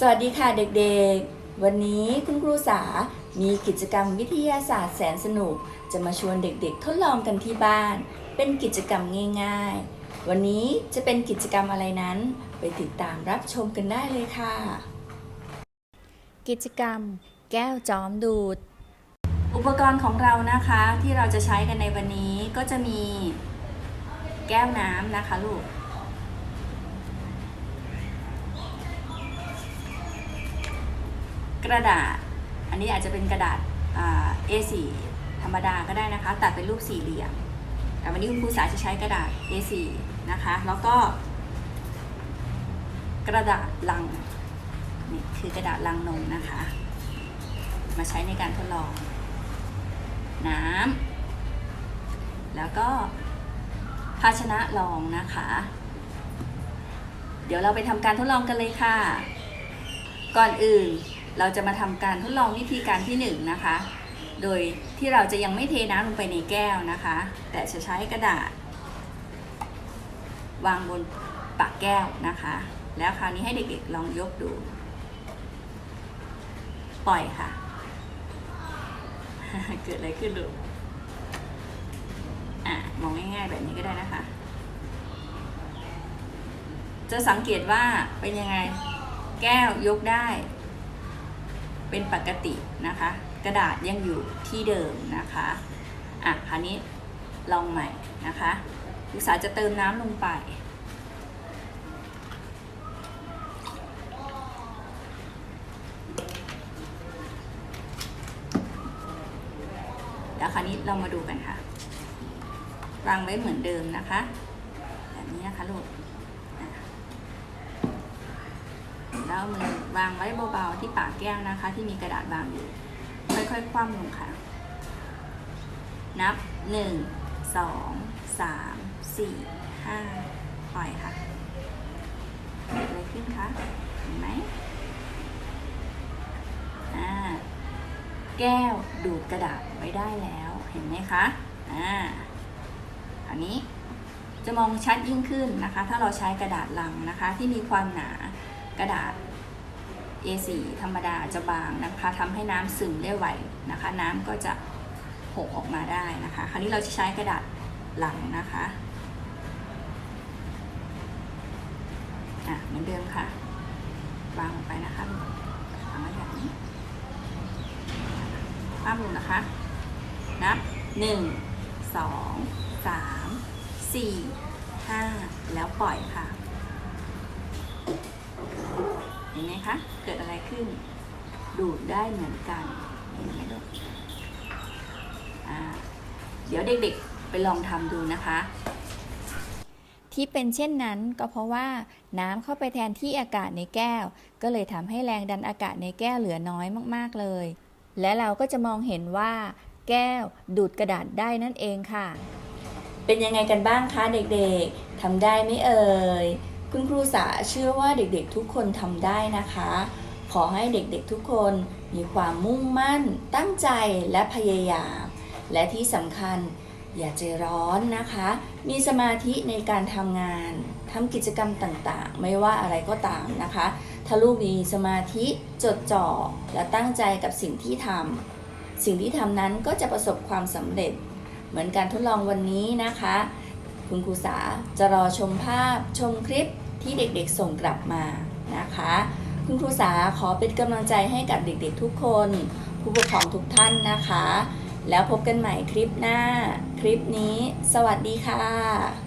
สวัสดีค่ะเด็กๆ วันนี้คุณครูสา มีกิจกรรมวิทยาศาสตร์แสนสนุก จะมาชวนเด็กๆ ทดลองกันที่บ้าน เป็นกิจกรรมง่าย ๆ วันนี้จะเป็นกิจกรรมอะไรนั้น ไปติดตามรับชมกันได้เลยค่ะ กิจกรรม แก้วจอมดูด อุปกรณ์ของเรานะคะที่เราจะใช้กันในวันนี้ก็จะมี แก้วน้ำนะคะลูก กระดาษ อันนี้อาจจะเป็นกระดาษ A4 ธรรมดาก็ได้นะคะ ตัดเป็นรูปสี่เหลี่ยม แต่วันนี้คุณครูสาจะใช้กระดาษ A4 นะคะ แล้วก็ กระดาษลัง นี่คือกระดาษลังนมนะคะ มาใช้ในการทดลอง น้ำ แล้วก็ภาชนะรองนะคะ เดี๋ยวเราไปทำการทดลองกันเลยค่ะ ก่อนอื่น เราจะมาทำการทดลองวิธีการที่1นงนะคะ โดยที่เราจะยังไม่เทน้ำลงไปในแก้วนะคะ แต่จะใช้กระดาษ วางบนปากแก้วนะคะ แล้วคราวนี้ให้เด็กๆลองยกดู ปล่อยค่ะ เกิดอะไรขึ้นลูกอะมองง่ายๆแบบนี้ก็ได้นะคะ จะสังเกตว่าเป็นยังไงแก้วยกได้ เป็นปกตินะคะ กระดาษยังอยู่ที่เดิมนะคะอะคราวนี้ลองใหม่นะคะลูกสาจะเติมน้ำลงไปแล้วคราวนี้เรามาดูกันค่ะวางไว้เหมือนเดิมนะคะ แบบนี้นะคะลูกอะ แล้วามือวางไว้เบาๆที่ปากแก้วนะคะ ที่มีกระดาษวางอยู่ ค่อยๆ คว่ำลงค่ะ นับหนึ่งสองสามสี่ห้าปล่อยค่ะเกิดอะไรขึ้นคะเห็นไหมอ่าแก้วดูดกระดาษไว้ได้แล้วเห็นไหมคะอ่าอันนี้จะมองชัดยิ่งขึ้นนะคะ ถ้าเราใช้กระดาษลังนะคะ ที่มีความหนากระดาษ A4 ธรรมดาจะบางนะคะทำให้น้ำซึมได้ไวนะคะ น้ำก็จะหกออกมาได้นะคะ คราวนี้เราจะใช้กระดาษลังนะคะอะเหมือนเดิมค่ะ วางลงไปนะคะวางไว้แบบนี้คว่ำลงนะคะนับหนึ่งสองสามสี่ห้าแล้วปล่อยค่ะ เห็นไหมคะ เกิดอะไรขึ้น ดูดได้เหมือนกันเห็นไหมลูกอ่าเดี๋ยวเด็กๆไปลองทำดูนะคะ ที่เป็นเช่นนั้นก็เพราะว่าน้ำเข้าไปแทนที่อากาศในแก้ว ก็เลยทำให้แรงดันอากาศในแก้วเหลือน้อยมากๆเลย และเราก็จะมองเห็นว่า แก้วดูดกระดาษได้นั่นเองค่ะ เป็นยังไงกันบ้างคะเด็กๆทำได้ไหมเอ่ย คุณครูสาเชื่อว่าเด็กๆทุกคนทำได้นะคะ ขอให้เด็กๆทุกคนมีความมุ่งมั่น ตั้งใจและพยายาม และที่สำคัญอย่าใจร้อนนะคะ มีสมาธิในการทำงานทำกิจกรรมต่างๆ ไม่ว่าอะไรก็ตามนะคะ ถ้าลูกมีสมาธิจดจ่อ และตั้งใจกับสิ่งที่ทำสิ่งที่ทำนั้นก็จะประสบความสำเร็จ เหมือนการทดลองวันนี้นะคะ คุณครูสาจะรอชมภาพชมคลิปที่เด็กๆส่งกลับมานะคะ คุณครูสาขอเป็นกำลังใจให้กับเด็กๆทุกคน ผู้ปกครองทุกท่านนะคะ แล้วพบกันใหม่คลิปหน้า คลิปนี้ สวัสดีค่ะ